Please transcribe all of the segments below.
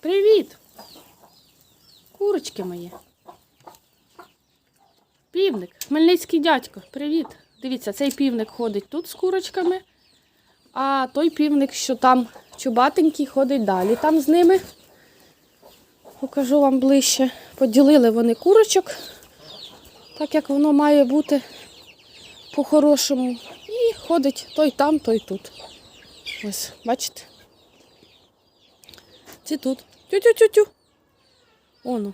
Привіт! Курочки мої. Півник, хмельницький дядько, привіт. Дивіться, цей півник ходить тут з курочками, а той півник, що там чубатенький, ходить далі. Там з ними, покажу вам ближче, поділили вони курочок, так як воно має бути по-хорошому. І ходить той там, той тут. Ось, бачите? Ці тут. Тю-тю-тю-тю. Оно.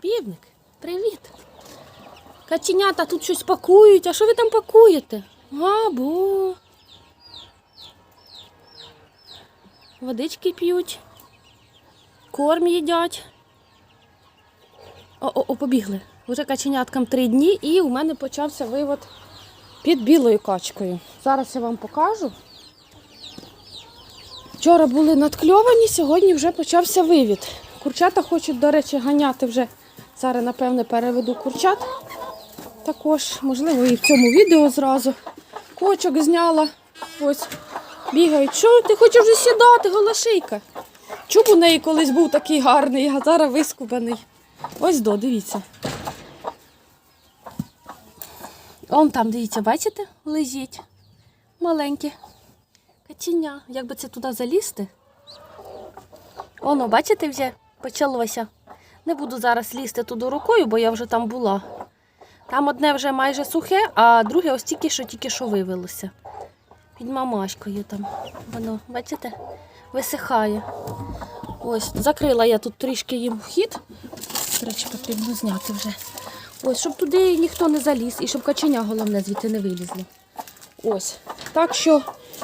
Півник, привіт. Каченята тут щось пакують. А що ви там пакуєте? Або. Водички п'ють. Корм їдять. О, о, о, побігли. Уже каченяткам три дні і у мене почався вивод під білою качкою. Зараз я вам покажу. Вчора були надкльовані, сьогодні вже почався вивід. Курчата хочуть, до речі, ганяти вже. Зараз, напевне, переведу курчат. Також, можливо, і в цьому відео зразу. Кочок зняла. Ось бігають. Що ти хочеш вже сідати, голошийка? Чуб у неї колись був такий гарний, а зараз вискубаний. Ось до, дивіться. Он там, дивіться, бачите, лежить. Маленьке. Каченя. Як би це туди залізти? Оно, бачите, вже почалося. Не буду зараз лізти туди рукою, бо я вже там була. Там одне вже майже сухе, а друге ось тільки що тільки що вивелося. Під мамашкою там. Воно, бачите, висихає. Ось, закрила я тут трішки їм вхід. Речі, потрібно зняти вже. Ось, щоб туди ніхто не заліз і щоб каченя головне звідти не вилізло. Ось. Так що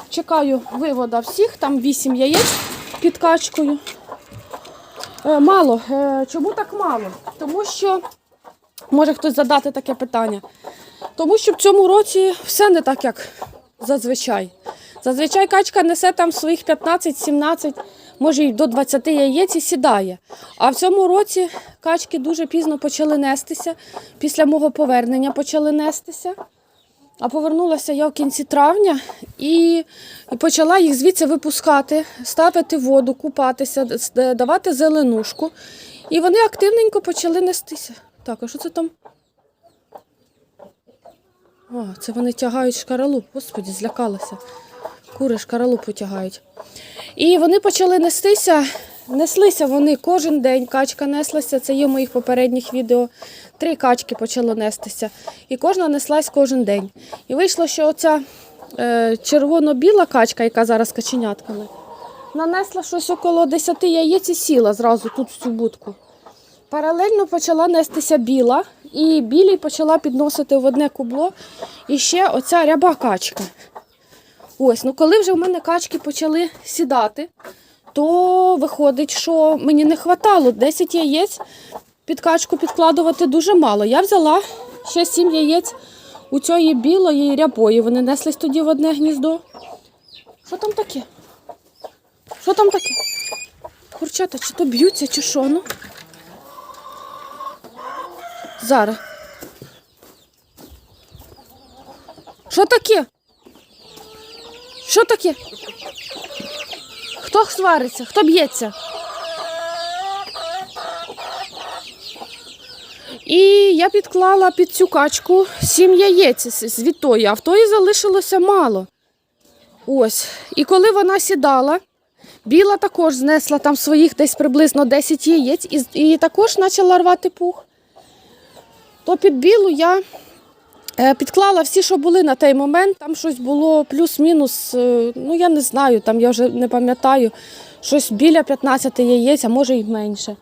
чекаю вивода всіх, там 8 яєць під качкою. Е, мало. Е, чому так мало? Тому що, може хтось задати таке питання. Тому що в цьому році все не так, як зазвичай. Зазвичай качка несе там своїх 15-17, може й до 20 яєць і сідає. А в цьому році качки дуже пізно почали нестися. Після мого повернення почали нестися. А повернулася я в кінці травня і, почала їх звідси випускати, ставити воду, купатися, давати зеленушку. І вони активненько почали нестися. Так, а що це там? О, це вони тягають шкаралуп. Господі, злякалася. Кури шкаралупу тягають. І вони почали нестися. Неслися вони кожен день. Качка неслася. Це є в моїх попередніх відео. Три качки почало нестися. І кожна неслась кожен день. І вийшло, що оця е, червоно-біла качка, яка зараз каченятками, нанесла щось около 10 яєць і сіла зразу тут в цю будку. Паралельно почала нестися біла, і білій почала підносити в одне кубло і ще оця ряба качка. Ось, ну коли вже в мене качки почали сідати, то виходить, що мені не вистачало 10 яєць під качку підкладувати дуже мало. Я взяла ще 7 яєць у цієї білої рябої. Вони неслись тоді в одне гніздо. Що там таке? Що там таке? Курчата, чи то б'ються, чи що? Ну? Зараз. Що таке? Що таке? Хто свариться? Хто б'ється? І я підклала під цю качку сім яєць від тої, а в тої залишилося мало. Ось. І коли вона сідала, біла також знесла там своїх десь приблизно 10 яєць і, і також почала рвати пух. То під білу я Підклала всі, що були на той момент. Там щось було плюс-мінус, е, ну я не знаю, там я вже не пам'ятаю, щось біля 15 яєць, а може й менше.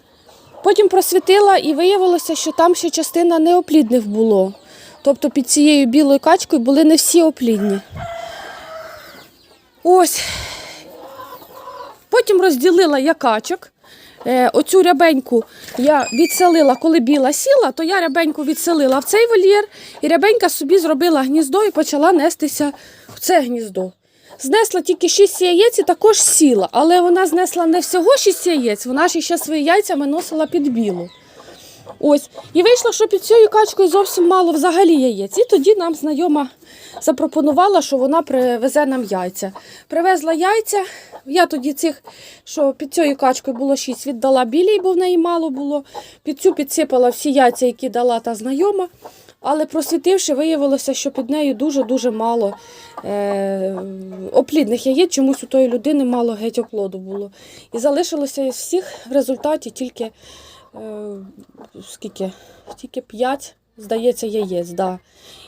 Потім просвітила і виявилося, що там ще частина неоплідних було. Тобто під цією білою качкою були не всі оплідні. Ось. Потім розділила я качок. Е, оцю рябеньку я відселила, коли біла сіла, то я рябеньку відселила в цей вольєр, і рябенька собі зробила гніздо і почала нестися в це гніздо. Знесла тільки 6 яєць і також сіла, але вона знесла не всього 6 яєць, вона ж ще свої яйця виносила під білу. Ось. І вийшло, що під цією качкою зовсім мало взагалі яєць. І тоді нам знайома запропонувала, що вона привезе нам яйця. Привезла яйця. Я тоді цих, що під цією качкою було шість, віддала білій, бо в неї мало було. Під цю підсипала всі яйця, які дала та знайома. Але просвітивши, виявилося, що під нею дуже-дуже мало е, оплідних яєць, чомусь у тої людини мало геть оплоду було. І залишилося із всіх в результаті тільки е, скільки? Тільки 5, здається, яєць. Да.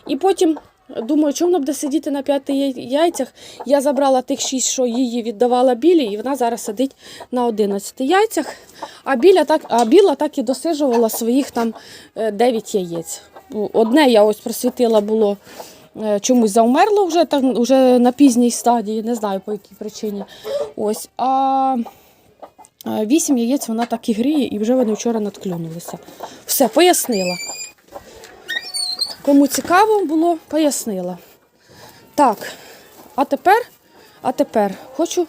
І потім думаю, чому вона буде сидіти на п'яти яйцях. Я забрала тих 6, що її віддавала білі, і вона зараз сидить на 11 яйцях. А, біля так, а біла так і досижувала своїх там 9 яєць. Одне я ось просвітила було. е, Чомусь заумерло вже там вже на пізній стадії, не знаю по якій причині. Ось. А е, вісім яєць вона так і гріє, і вже вони вчора надклюнулися. Все, пояснила. Кому цікаво було, пояснила. Так, а тепер, а тепер хочу,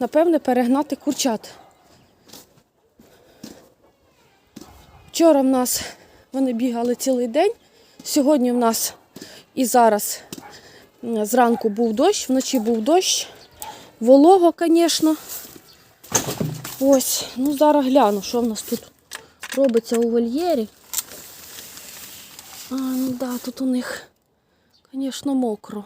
напевне, перегнати курчат. Вчора в нас вони бігали цілий день. Сьогодні в нас і зараз зранку був дощ, вночі був дощ. Волого, звісно. Ось, ну зараз гляну, що в нас тут робиться у вольєрі. А, ну да, тут у них, звісно, мокро.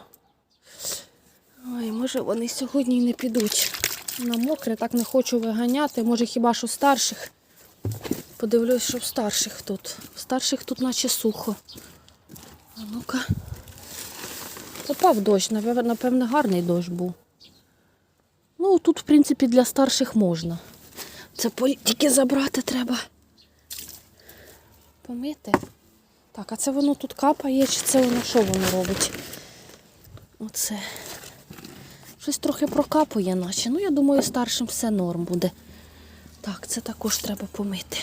Ой, може вони сьогодні не підуть. На мокре, так не хочу виганяти. Може хіба що старших. Подивлюсь, що в старших тут. В старших тут наче сухо. А ну-ка. Попав дощ, напев- напевне, гарний дощ був. Ну, тут, в принципі, для старших можна. Це тільки забрати треба. Помити. Так, а це воно тут капає, чи це воно що воно робить? Оце. Щось трохи прокапує, наче. Ну, я думаю, старшим все норм буде. Так, це також треба помити.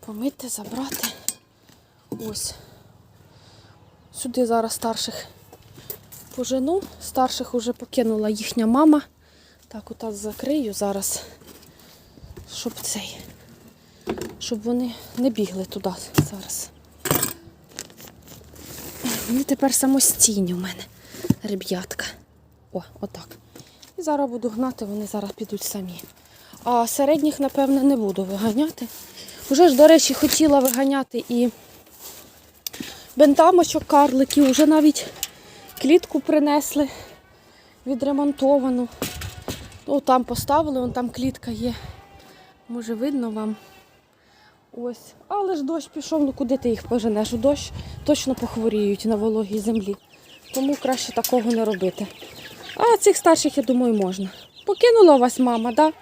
Помити, забрати. Ось. Сюди зараз старших пожену. Старших уже покинула їхня мама. Так, отак закрию зараз, щоб цей. Щоб вони не бігли туди зараз. Вони тепер самостійні у мене, ребятка. О, отак. І зараз буду гнати, вони зараз підуть самі. А середніх, напевне, не буду виганяти. Уже ж, до речі, хотіла виганяти і бентамочок карликів, вже навіть клітку принесли відремонтовану. О, там поставили, вон там клітка є. Може, видно вам. Ось. Але ж дощ пішов, ну куди ти їх поженеш? У дощ точно похворіють на вологій землі. Тому краще такого не робити. А цих старших, я думаю, можна. Покинула вас мама, да?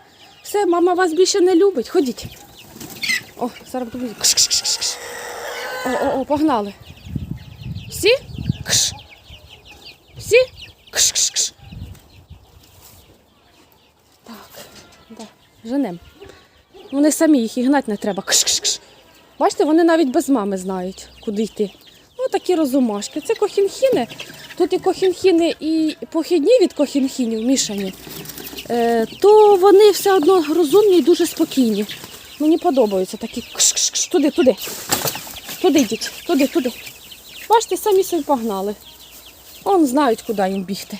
Все, мама вас більше не любить. Ходіть. О, зараз буду. О, о, о, погнали. Всі? Кш. Всі? Кш-кш-кш. Так, да. Женем. Вони самі їх і гнати не треба. Кш-кш-кш. Бачите, вони навіть без мами знають, куди йти. Ну, такі розумашки. Це кохінхіни. Тут і кохінхіни, і похідні від кохінхінів мішані. Е, то вони все одно розумні і дуже спокійні. Мені подобаються такі кш-кш-кш. Туди, туди. Туди йдіть, туди, туди. Бачите, самі собі погнали. Он знають, куди їм бігти.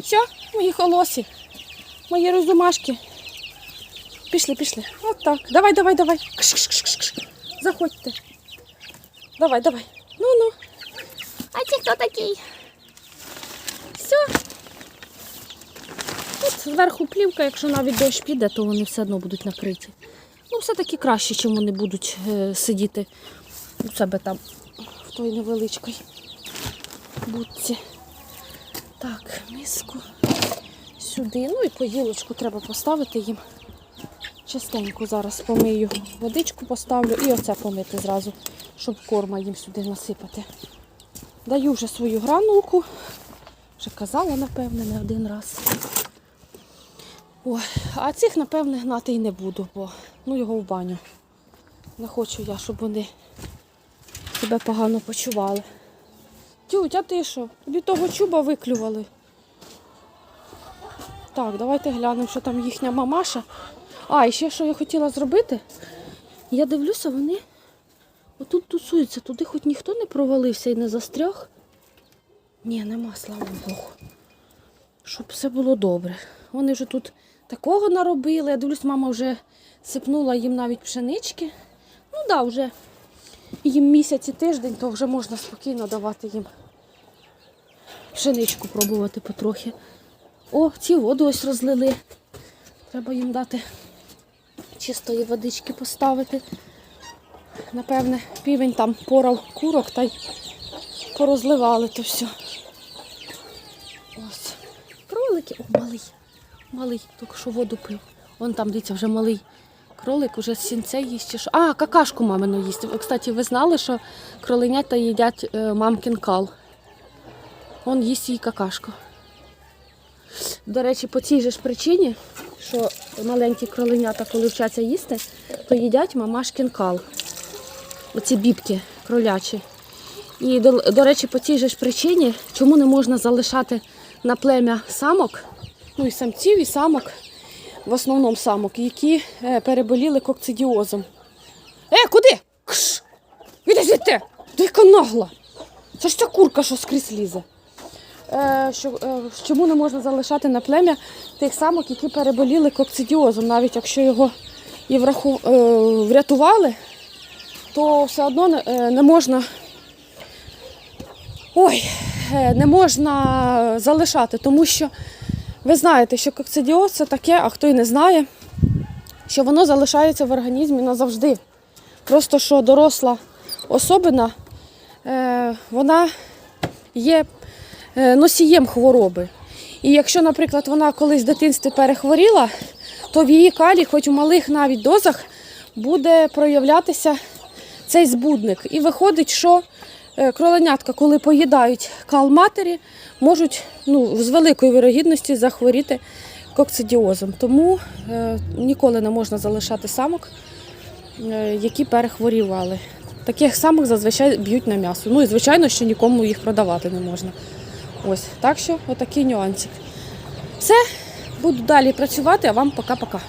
Все, мої холосі, мої розумашки. Пішли, пішли. От так. Давай, давай, давай. Кш-кш-кш-кш. Заходьте. Давай, давай. Ну, ну. А ти хто такий? Все. Тут зверху плівка, якщо навіть дощ піде, то вони все одно будуть накриті. Ну, все-таки краще, чим вони будуть е, сидіти у себе там в той невеличкій будці. Так, миску сюди. Ну і поїлочку треба поставити їм. Частенько зараз помию, водичку поставлю і оце помити зразу, щоб корма їм сюди насипати. Даю вже свою гранулку. Вже казала, напевне, не один раз. Ой, а цих, напевне, гнати і не буду, бо ну його в баню. Не хочу я, щоб вони себе погано почували. Тють, а ти що? Тобі того чуба виклювали. Так, давайте глянемо, що там їхня мамаша. А, і ще що я хотіла зробити, я дивлюся, вони отут тусуються, туди хоч ніхто не провалився і не застряг. Ні, нема, слава Богу. Щоб все було добре. Вони вже тут такого наробили. Я дивлюсь, мама вже сипнула їм навіть пшенички. Ну так, да, вже їм місяць і тиждень, то вже можна спокійно давати їм пшеничку пробувати потрохи. О, ці воду ось розлили. Треба їм дати чистої водички поставити. Напевне, півень там порав курок та й порозливали то все. Ось. Кролики. О, малий. Малий, тільки що воду пив. Вон там, дивіться, вже малий кролик, уже з сінце їсть. А, какашку мамину їсть. Кстати, ви знали, що кроленята їдять е, мамкин кал. Он їсть їй какашку. До речі, по цій же ж причині, що маленькі кроленята, коли вчаться їсти, то їдять мамашкин кал. Оці бібки кролячі. І, до, до речі, по цій же ж причині, чому не можна залишати на плем'я самок, ну і самців, і самок, в основному самок, які е, переболіли кокцидіозом. Е, куди? Кш! Іди звідти! Дика нагла! Це ж ця курка, що скрізь лізе. Е, що, е, чому не можна залишати на плем'я тих самок, які переболіли кокцидіозом, навіть якщо його і враху, е, врятували, то все одно не, е, не можна. Ой, е, не можна залишати, тому що ви знаєте, що кокцидіоз це таке, а хто й не знає, що воно залишається в організмі назавжди. Просто що доросла особина, е, вона є е, носієм хвороби. І якщо, наприклад, вона колись в дитинстві перехворіла, то в її калі, хоч у малих навіть дозах, буде проявлятися цей збудник. І виходить, що кроленятка, коли поїдають кал матері, можуть ну, з великою вірогідністю захворіти кокцидіозом. Тому е, ніколи не можна залишати самок, е, які перехворівали. Таких самих зазвичай б'ють на м'ясо. Ну і звичайно, що нікому їх продавати не можна. Ось так що отакий нюансик. Все, буду далі працювати, а вам пока-пока.